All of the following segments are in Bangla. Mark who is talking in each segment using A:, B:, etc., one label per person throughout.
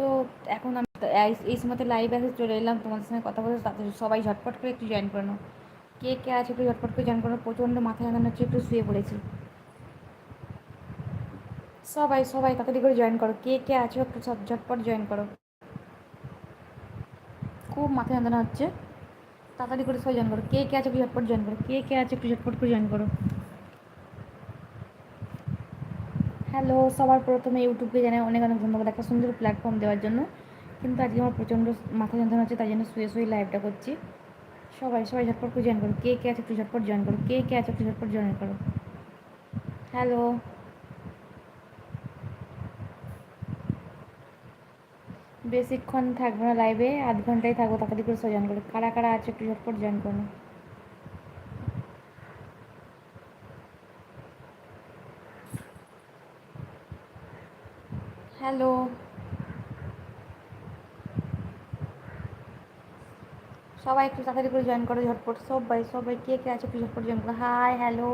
A: তো এখন আমি এই সময়তে লাইভ আসে চলে এলাম, তোমাদের সঙ্গে কথা বলতে, তাতে সবাই ঝটপট করে একটু জয়েন করানো কে কে আছে একটু ঝটপট করে জয়েন করো প্রচণ্ড মাথা যন্ত্রণা হচ্ছে, একটু শুয়ে পড়েছি। সবাই সবাই তাড়াতাড়ি করে জয়েন করো, কে কে আছো একটু সব ঝটপট জয়েন করো। খুব মাথা যন্ত্রণা হচ্ছে, তাড়াতাড়ি করে সবাই জয়েন করো, কে কে আছে একটু ঝটপট জয়েন করো, কে কে আছে একটু ঝটপট করে জয়েন করো। হ্যালো, সবার প্রথমে ইউটিউবকে জানাই অনেক অনেক ধন্যবাদ একটা সুন্দর প্ল্যাটফর্ম দেওয়ার জন্য। কিন্তু আজকে আমার প্রচণ্ড মাথা যন্ত্রণা হচ্ছে, তাই জন্য শুয়ে শুয়ে লাইভটা করছি। সবাই সবাই ঝটপট করে জয়েন করো। কে কে আছে একটু ঝটপট জয়েন করো? কে কে আছে একটু ঝটপট জয়েন করো? হ্যালো। বেশিক্ষণ থাকব না লাইভে আধ ঘন্টায় থাকব তাড়াতাড়ি করে জয়েন করো। কারা কারা আছে একটু ঝটপট জয়েন করো। হ্যালো। সবাই একটু তাড়াতাড়ি করে জয়েন করো, ঝটপট। সবাই সবাই কে কে আছে একটু ঝটপট জয়েন করো। হাই হ্যালো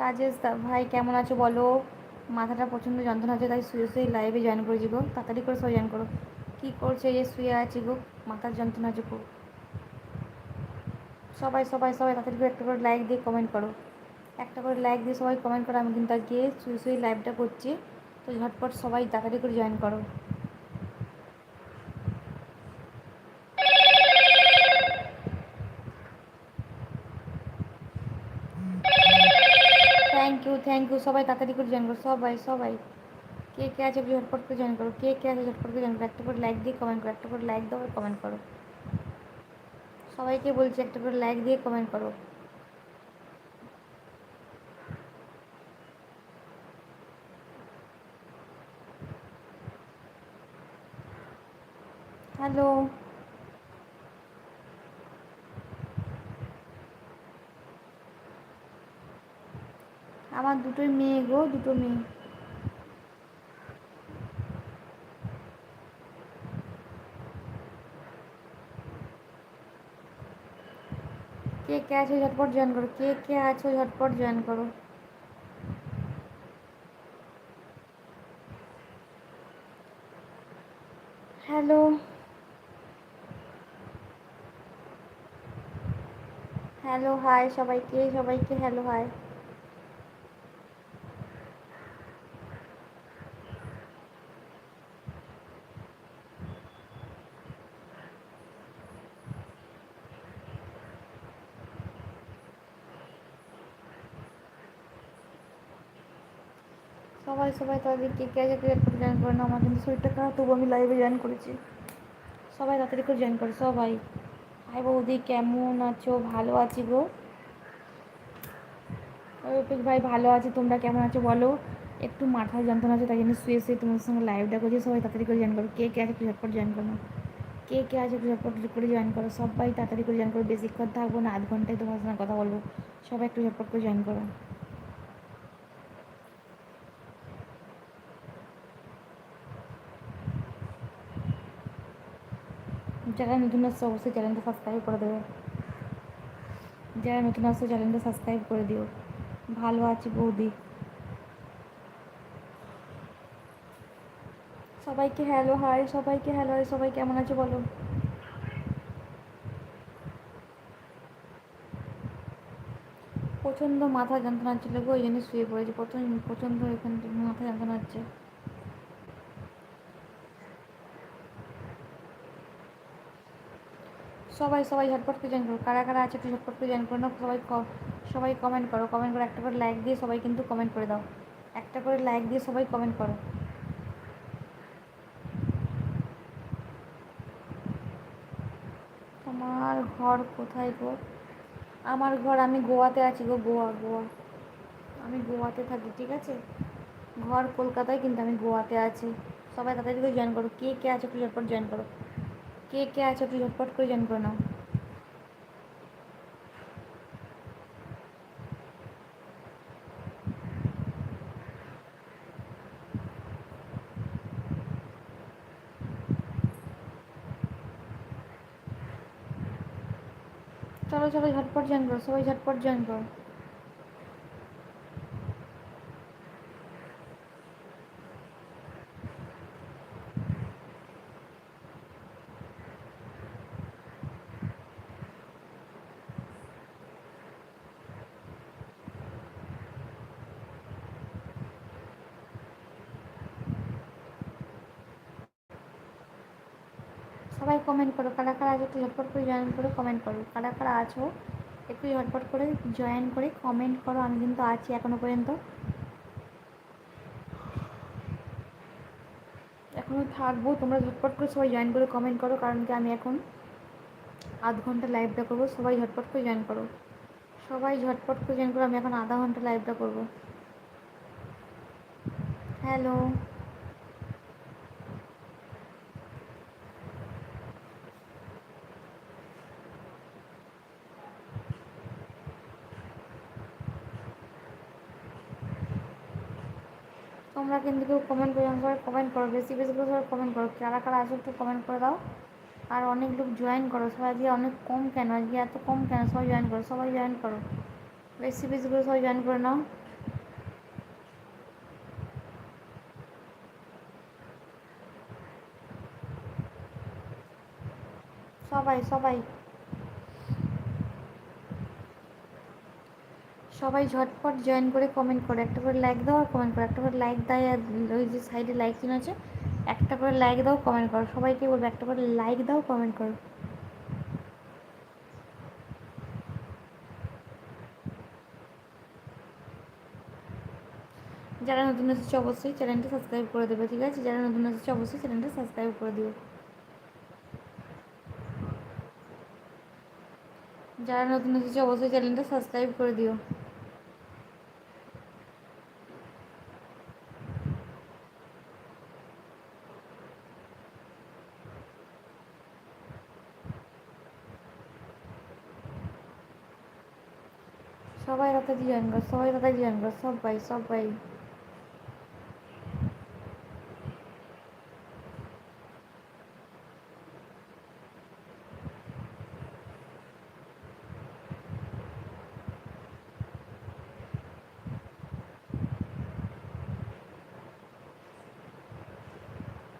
A: রাজেশ ভাই কেমন আছো বলো? মাথাটা প্রচণ্ড যন্ত্রণা আছে তাই শুয়ে শুয়ে লাইভে জয়েন করেছি গো। তাড়াতাড়ি করে সব জয়েন করো। কী করছে যে শুয়ে আছি গো? মাথার যন্ত্রণা আছে খুব। সবাই সবাই সবাই তাড়াতাড়ি করে একটা করে লাইক দিয়ে কমেন্ট করো। একটা করে লাইক দিয়ে সবাই কমেন্ট করো, আমি কিন্তু আজকে শুয়ে শুয়ে লাইভটা করছি। তো ঝটপট সবাই তাড়াতাড়ি করে জয়েন করো। থ্যাংক ইউ থ্যাংক ইউ সবাই তাড়াতাড়ি করে জয়েন করো, সবাই সবাই। কে কে আছে ঝটপট করে জয়েন করো, কে কে আছে ঝটপট করে জয়েন করো, একটা করে লাইক দিয়ে কমেন্ট করো, একটা করে লাইক দাও কমেন্ট করো। সবাইকে বলছি একটা করে লাইক দিয়ে কমেন্ট করো। হ্যালো। আমার দুটোই মেয়ে গো, দুটো মেয়ে। কে কে আছো ঝটপট জয়েন করো, কে কে আছো ঝটপট জয়েন করো হ্যালো হ্যালো, হাই সবাইকে সবাইকে হ্যালো, হাই। সবাই সবাই তাদের কে কে জয়েন করে না আমার কিন্তু শরীরটা খারাপ, তবু আমি লাইভে জয়েন করেছি। সবাই তাড়াতাড়ি করে জয়েন করে, সবাই। হাই বৌদি, কেমন আছো? ভালো আছি গো। অভিক ভাই, ভালো আছি। তোমরা কেমন আছো বলো? একটু মাথায় যন্ত্রণা আছে, তাই জন্য শুয়ে শুয়ে তোমার সঙ্গে লাইভটা করছি। সবাই তাড়াতাড়ি করে জয়েন করো। কে কে আছে ঝটপট জয়েন করো কে কে আছে ঝটপট করে জয়েন করো। সবাই তাড়াতাড়ি করে জয়েন করো। বেশিক্ষণ থাকব না, আধ ঘন্টায় তোমার সঙ্গে কথা বলব। সবাই একটু ঝটপট করে জয়েন করো। যারা নতুন আসছে, অবশ্যই চ্যানেলটা সাবস্ক্রাইব করে দেবে। যারা নতুন আসছে, চ্যানেলটা সাবস্ক্রাইব করে দিও। ভালো আছি বৌদি। সবাইকে হ্যালো হাই সবাইকে হ্যালো হাই সবাই কেমন আছে বলো? প্রচণ্ড মাথা যন্ত্রণা ছিল গো, ওই জন্য শুয়ে পড়েছি। প্রথম, প্রচণ্ড এখান মাথা যন্ত্রণা হচ্ছে। সবাই সবাই ঝটপট করে জয়েন করো। কারা কারা আছে একটু ঝটপট করে জয়েন করো নাও, সবাই সবাই কমেন্ট করো। কমেন্ট করে একটা করে লাইক দিয়ে সবাই কিন্তু কমেন্ট করে দাও। একটা করে লাইক দিয়ে সবাই কমেন্ট করো। আমার ঘর কোথায় গো? আমার ঘর, আমি গোয়াতে আছি গো, গোয়া গোয়া। আমি গোয়াতে থাকি, ঠিক আছে? ঘর কলকাতায় কিন্তু আমি গোয়াতে আছি। সবাই করে জয়েন করো। কে কে আছে একটু ঝটপট জয়েন করো। কে কে আছে একটু ঝটপট করে করে নাও। চলো চলো, ঝটপট করো, সবাই ঝটপট করো। সবাই কমেন্ট করো কারা কারা আছো একটু ঝটপট করে জয়েন করে কমেন্ট করো কারা কারা আছো একটু ঝটপট করে জয়েন করে কমেন্ট করো, আমি কিন্তু আছি এখনও পর্যন্ত। এখনও থাকব, তোমরা ঝটপট করে সবাই জয়েন করে কমেন্ট করো, কারণ কি আমি এখন আধ ঘণ্টা লাইভটা করব, সবাই ঝটপট করে জয়েন করো। সবাই ঝটপট করে জয়েন করো, আমি এখন আধা ঘণ্টা লাইভটা করব। হ্যালো তোমরা কিন্তু কেউ কমেন্ট করে কমেন্ট করো, বেশি বেশি করে সবাই কমেন্ট করো। কারা কারা আসো একটু কমেন্ট করে দাও। আর অনেক লোক জয়েন করো, সবাই আজকে অনেক কম কেন? আজকে এত কম কেন? সবাই জয়েন করো, সবাই জয়েন করো। বেশি বেশি করে সবাই জয়েন করে নাও। সবাই সবাই। সবাই ঝটপট জয়েন করে কমেন্ট করো। একটা করে লাইক দাও আর কমেন্ট করো। একটা করে লাইক দেয় আর ওই যে সাইডে লাইক আছে, একটা করে লাইক দাও কমেন্ট করো। সবাইকে বলব একটা করে লাইক দাও কমেন্ট করো। যারা নতুন এসেছে অবশ্যই চ্যানেলটা সাবস্ক্রাইব করে দেবে, ঠিক আছে? যারা নতুন এসেছে অবশ্যই চ্যানেলটা সাবস্ক্রাইব করে দিও। যারা নতুন এসেছে অবশ্যই চ্যানেলটা সাবস্ক্রাইব করে দিও সবাই তাড়াতাড়ি জয়েন সবাই তাড়াতাড়ি জয়েন সবাই সবাই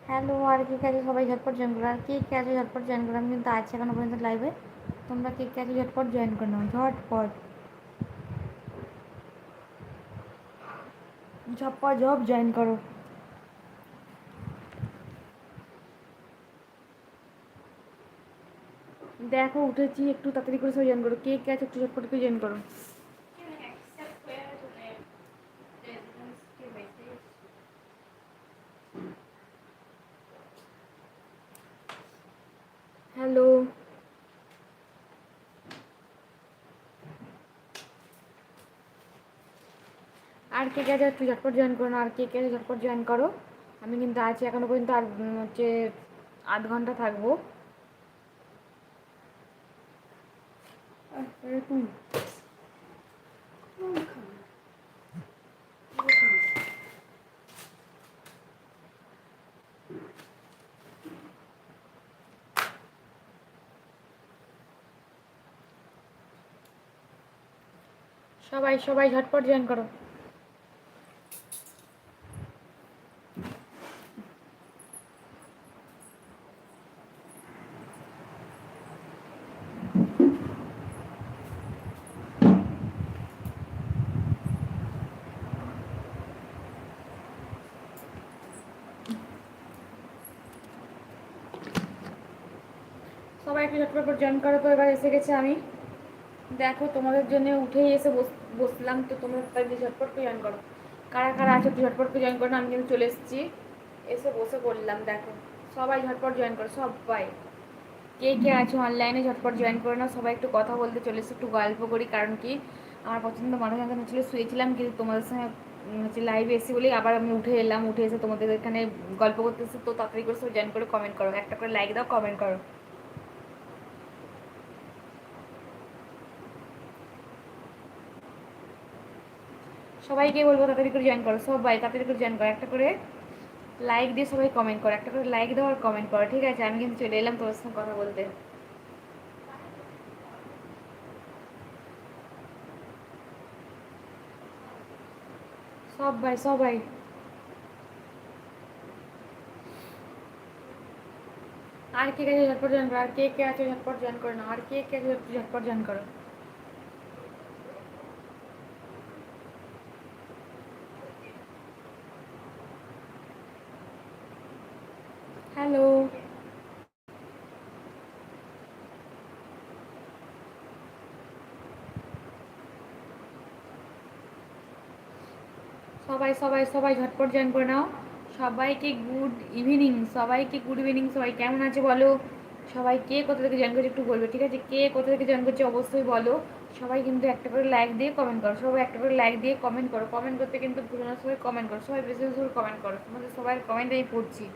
A: হ্যালো, আর কে কে আছে? সবাই ঝটপট জয়েন করো। আর কে কে আছে? ঝটপট জয়েন করো। আমি কিন্তু আছি এখনও পর্যন্ত লাইভে তোমরা কে কে আছে? ঝটপট জয়েন করে নাও। ঝটপট। ঝপ্পা ঝপ জয়েন করো। দেখো, উঠেছি, একটু তাড়াতাড়ি করে সব জয়েন করো। কে কে আছে, একটু ঝটপট করে জয়েন করো। হ্যালো আর কে কে আছে একটু ঝটপট জয়েন করো না আর কে কে আছে ঝটপট জয়েন করো। আমি কিন্তু আছি এখনও পর্যন্ত আর হচ্ছে আধ ঘণ্টা থাকব। সবাই সবাই ঝটপট জয়েন করো। একটু ঝটপট করে জয়েন করো তো এবার এসে গেছে আমি। দেখো, তোমাদের জন্য উঠেই এসে বস, বসলাম, তো তোমরা তাই ঝটপট করে জয়েন করো। কারা কারা আছে একটু ঝটপট করে জয়েন করো আমি কিন্তু চলে এসেছি। এসে বসে পড়লাম, দেখো। সবাই ঝটপট জয়েন করো, সবাই। কে কে আছে অনলাইনে ঝটপট জয়েন করে না, সবাই একটু কথা বলতে চলে এসে, একটু গল্প করি, কারণ কি আমার পছন্দ মাথা যন্ত্রণা ছিল, শুয়েছিলাম কিন্তু তোমাদের সঙ্গে হচ্ছে লাইভে এসে বলেই আবার আমি উঠে এলাম, উঠে এসে তোমাদের এখানে গল্প করতেছি তো তাড়াতাড়ি করে সব জয়েন করে কমেন্ট করো। একটা করে লাইক দাও কমেন্ট করো। সবাইকে বলব তাড়াতাড়ি করে জয়েন করো, সবাই তাড়াতাড়ি করে জয়েন করো। একটা করে লাইক দিয়ে সবাই কমেন্ট করো, একটা করে লাইক দাও আর কমেন্ট করো, ঠিক আছে? আমি কিন্তু চলে এলাম তোমার সঙ্গে কথা বলতে। সবাই সবাই। আর কে কে ঝটপট জয়েন করো? আর কে কে আছে ঝটপট জয়েন করো না? আর কে কে ঝটপট জয়েন করো হ্যালো সবাই সবাই ঝটপট জয়েন করে নাও। সবাইকে গুড ইভিনিং সবাইকে গুড ইভিনিং সবাই কেমন আছে বলো? সবাই কে কোথা থেকে জয়েন করছে একটু বলবে, ঠিক আছে? কে কোথা থেকে জয়েন করছে অবশ্যই বলো। সবাই কিন্তু একটা করে লাইক দিয়ে কমেন্ট করো, সবাই একটা করে লাইক দিয়ে কমেন্ট করো। কমেন্ট করতে কিন্তু পুরোনো সবাই কমেন্ট করো, সবাই বেশি কমেন্ট করো তোমাদের সবাই কমেন্ট আমি পড়ছি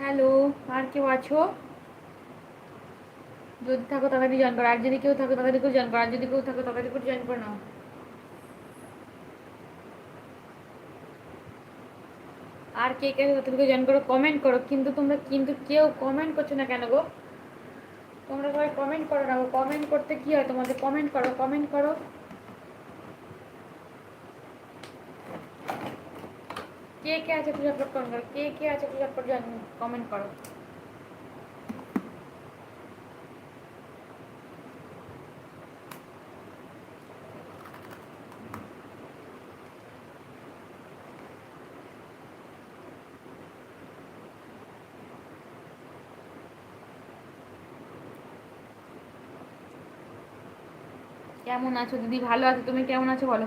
A: হ্যালো আর কেউ আছো? যদি থাকো তাড়াতাড়ি জয়েন করো। আর যদি কেউ থাকো তাড়াতাড়ি করে জয়েন করো। আর যদি কেউ থাকো তাড়াতাড়ি করে জয়েন করে নাও। আর কে কে তাড়াতাড়ি জয়েন করো কমেন্ট করো। কিন্তু তোমরা, কিন্তু কেউ কমেন্ট করছ না কেন গো? তোমরা সবাই কমেন্ট করো না গো। কমেন্ট করতে কি হয় তোমাদের? কমেন্ট করো কমেন্ট করো। কে কে আছে ঝটপট করো। কে কে আছে একটু ঝটপট কমেন্ট করো। কেমন আছো দিদি? ভালো আছো। তুমি কেমন আছো বলো?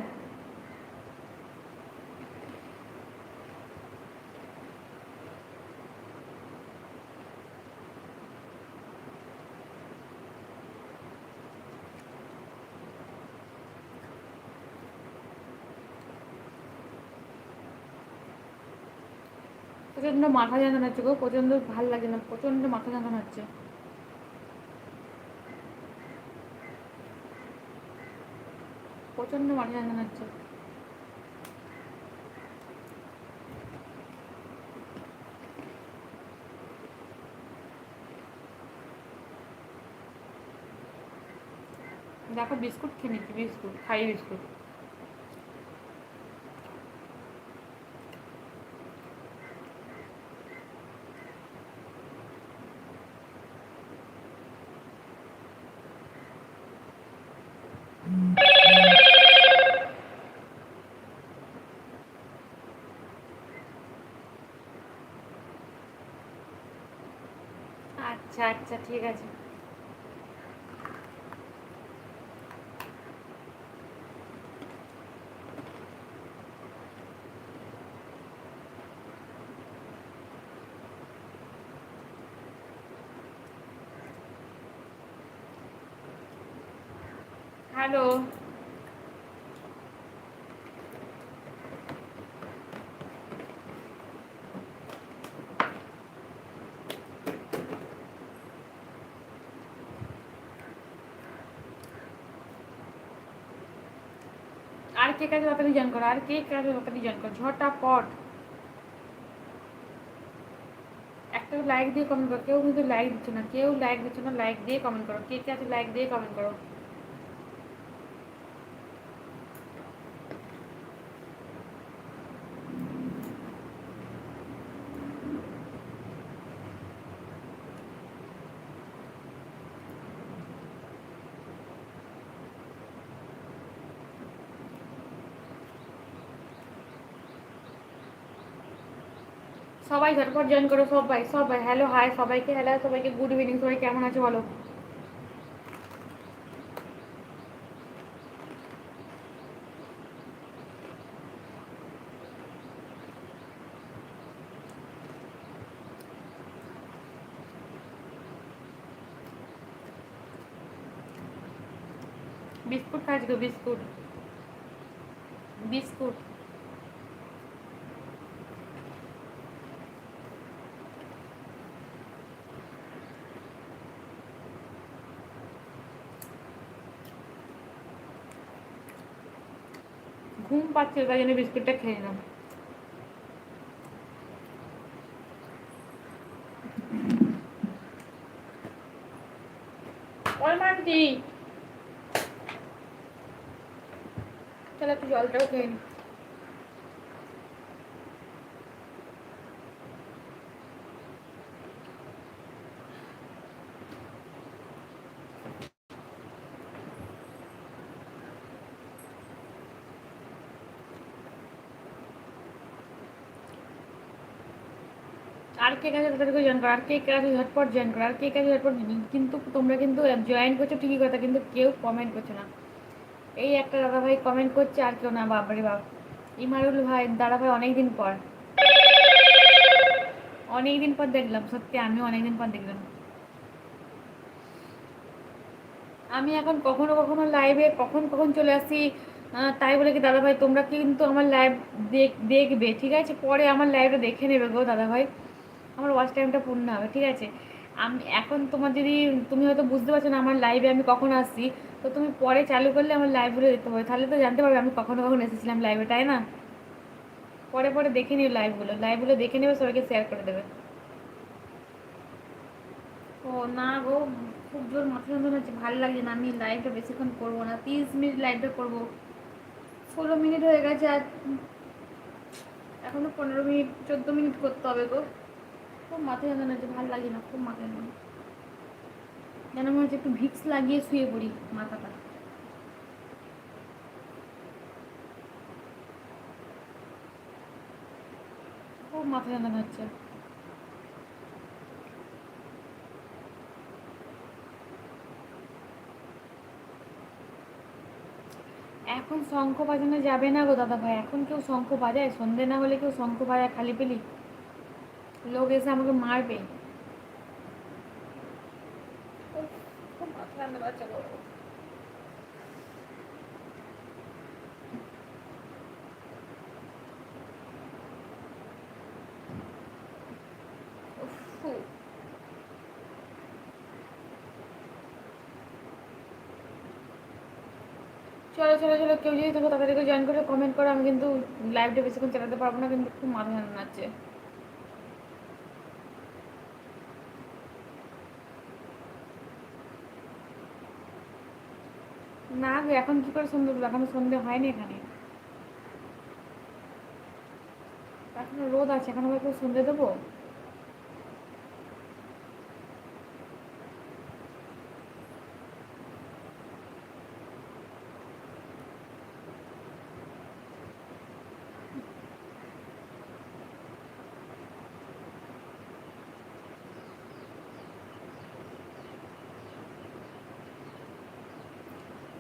A: প্রচণ্ড মাথা যন্ত্রণা হচ্ছে গো। প্রচণ্ড ভালো লাগে না। প্রচণ্ড মাথা যন্ত্রণা হচ্ছে। প্রচণ্ড মাথা যন্ত্রণা হচ্ছে দেখো বিস্কুট খেয়ে নিচ্ছি বিস্কুট খাই বিস্কুট। আচ্ছা আচ্ছা ঠিক আছে। হ্যালো আর কে কাছে তাড়াতাড়ি জয়েন করো? আর কে কাছে তাড়াতাড়ি জয়েন করো? ঝটাপট। একটা লাইক দিয়ে কমেন্ট করো। কেউ কিন্তু লাইক দিচ্ছ না। কেউ লাইক দিচ্ছ না লাইক দিয়ে কমেন্ট করো। কে কে আছে লাইক দিয়ে কমেন্ট করো। সবাই ঝটপট জয়েন করো সবাই সবাই হ্যালো হাই সবাইকে হ্যালো সবাইকে গুড ইভিনিং সবাই কেমন আছে বলো? বিস্কুট খাচ্ছি তো বিস্কুট। বিস্কুট। ঘুম পাচ্ছে তাই জন্য বিস্কুটটা খেয়ে নিলাম চলো একটু জলটাও খেয়ে নি কে কাছে তাদের করে জয়েন করো আর কে কাছে ঝটপট জয়েন করো আর কে কাছে ঝটপট কিন্তু তোমরা কিন্তু জয়েন করছ ঠিকই কথা, কিন্তু কেউ কমেন্ট করছ না। এই একটা দাদা ভাই কমেন্ট করছে, আর কেউ না বাবারে বাপ। ইমারুল ভাই দাদা ভাই অনেকদিন পর। অনেকদিন পর দেখলাম, সত্যি আমিও অনেকদিন পর দেখলাম। আমি এখন কখনো কখনো লাইভে কখন কখন চলে আসি তাই বলে কি, দাদাভাই, তোমরা কিন্তু আমার লাইভ দেখবে, ঠিক আছে? পরে আমার লাইভটা দেখে নেবে গো, দাদাভাই। আমার ওয়াচ টাইমটা পূর্ণ হবে, ঠিক আছে? আমি এখন তোমার যদি, তুমি হয়তো বুঝতে পারছ না আমার লাইভে আমি কখন আসছি, তো তুমি পরে চালু করলে আমার লাইভগুলো দেখতে পাবে তাহলে তো জানতে পারবে আমি কখনো কখন এসেছিলাম লাইভে তাই না? পরে পরে দেখে নিও লাইভগুলো লাইভগুলো দেখে নেবে, সবাইকে শেয়ার করে দেবে। ও না গো, খুব জোর মাথা যন্ত্রণা হচ্ছে, ভালো লাগছে না। আমি লাইভটা বেশিক্ষণ করব না, তিরিশ মিনিট লাইভটা করব। ষোলো মিনিট হয়ে গেছে আর, এখনও পনেরো মিনিট, চোদ্দ মিনিট করতে হবে গো। খুব মাথা যন্ত্রণা হচ্ছে ভালো লাগে না খুব মাথা যন্ত্রণা যেন মনে হচ্ছে একটু ভিক্স লাগিয়ে শুয়ে পড়ি মাথাটা। খুব মাথা যন্ত্রণা হচ্ছে এখন শঙ্খ বাজানো যাবে না গো দাদা ভাই এখন কেউ শঙ্খ বাজায়, সন্ধে না হলে কেউ শঙ্খ বাজায় খালি পেলি। লোক এসে আমাকে মারবে। চলো চলো চলো, কেউ যদি থাকো তাদেরকে জয়েন করে কমেন্ট করো, আমি কিন্তু লাইভটা বেশিক্ষণ চালাতে পারব না, কিন্তু খুব মাথা যন্ত্রণা না গো, এখন কি করে সন্ধ্যে উঠবো এখন সন্ধে হয়নি এখানে। এখন রোদ আছে, এখন আবার কেউ সন্ধে দেবো?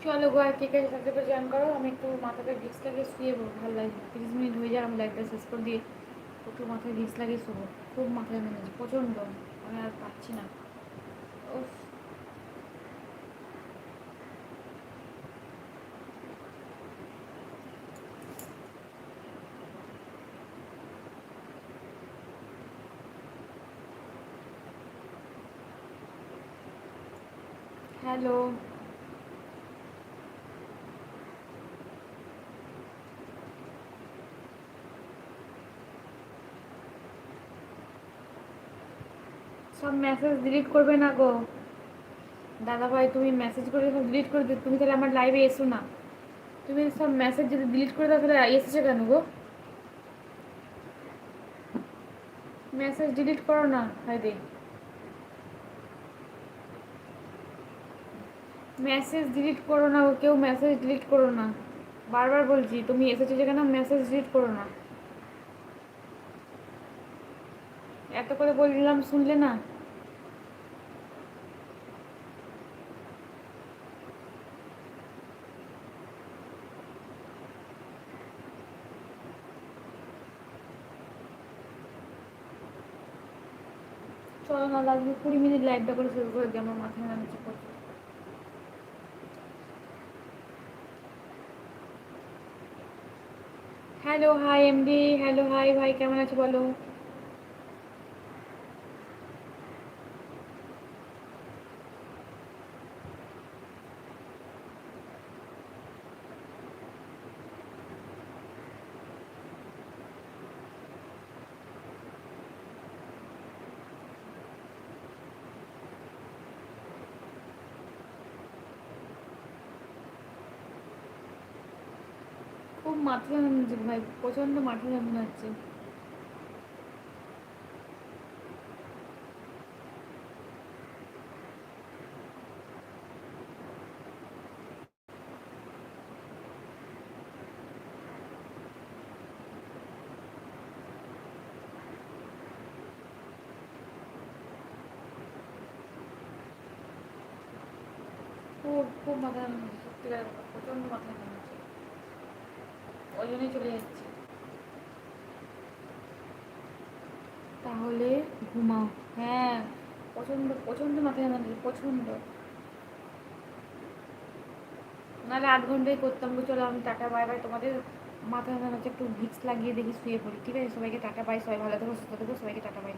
A: চলো গো, আর কে কে থাকতে পারে জয়েন করো? আমি একটু মাথাটা ভিক্স লাগিয়ে শুয়ে ভালো লাগে। তিরিশ মিনিট হয়ে যায়, আমি লাইফটা শেষ করে দিয়ে একটু মাথায় ভিক্স লাগিয়ে শুবো। খুব মাথায় মেনেছে প্রচণ্ড। আমি আর পাচ্ছি না। ও হ্যালো সব মেসেজ ডিলিট করবে না গো। দাদা ভাই তুমি মেসেজ করে সব ডিলিট করে দিও। তুমি তাহলে আমার লাইভে এসো না। তুমি সব মেসেজ যদি ডিলিট করে দাও, তাহলে এসেছে কেন গো? মেসেজ ডিলিট করো না হাইদি মেসেজ ডিলিট করো না কেউ মেসেজ ডিলিট করো না। বারবার বলছি, তুমি এসেছ যেখানে মেসেজ ডিলিট করো না। এত করে বললাম শুনলে না? চলো না লাগবে কুড়ি মিনিট লাইভটা করে শুরু করে দিই, আমার মাথায় নামছে hello hi MD hello hi ভাই, কেমন আছো বলো? মাথা ঘামছে ভাই প্রচণ্ড মাথা ঘামনাচ্ছে খুব খুব মাথা সত্যিকার প্রচণ্ড মাথা ওই জন্যই চলে যাচ্ছে। তাহলে ঘুমাও। হ্যাঁ প্রচণ্ড প্রচণ্ড মাথা ঘামাচ্ছে প্রচণ্ড। নাহলে আধ ঘন্টাই করতাম চলো আমি টাটা, বাই বাই। তোমাদের মাথা ঘামাচ্ছে একটু ভিক্স লাগিয়ে দেখি শুয়ে পড়ি, ঠিক আছে? সবাইকে টাটা, বাই, সবাই ভালো থেকো, সুস্থ থেকো, সবাইকে টাটা, বাই।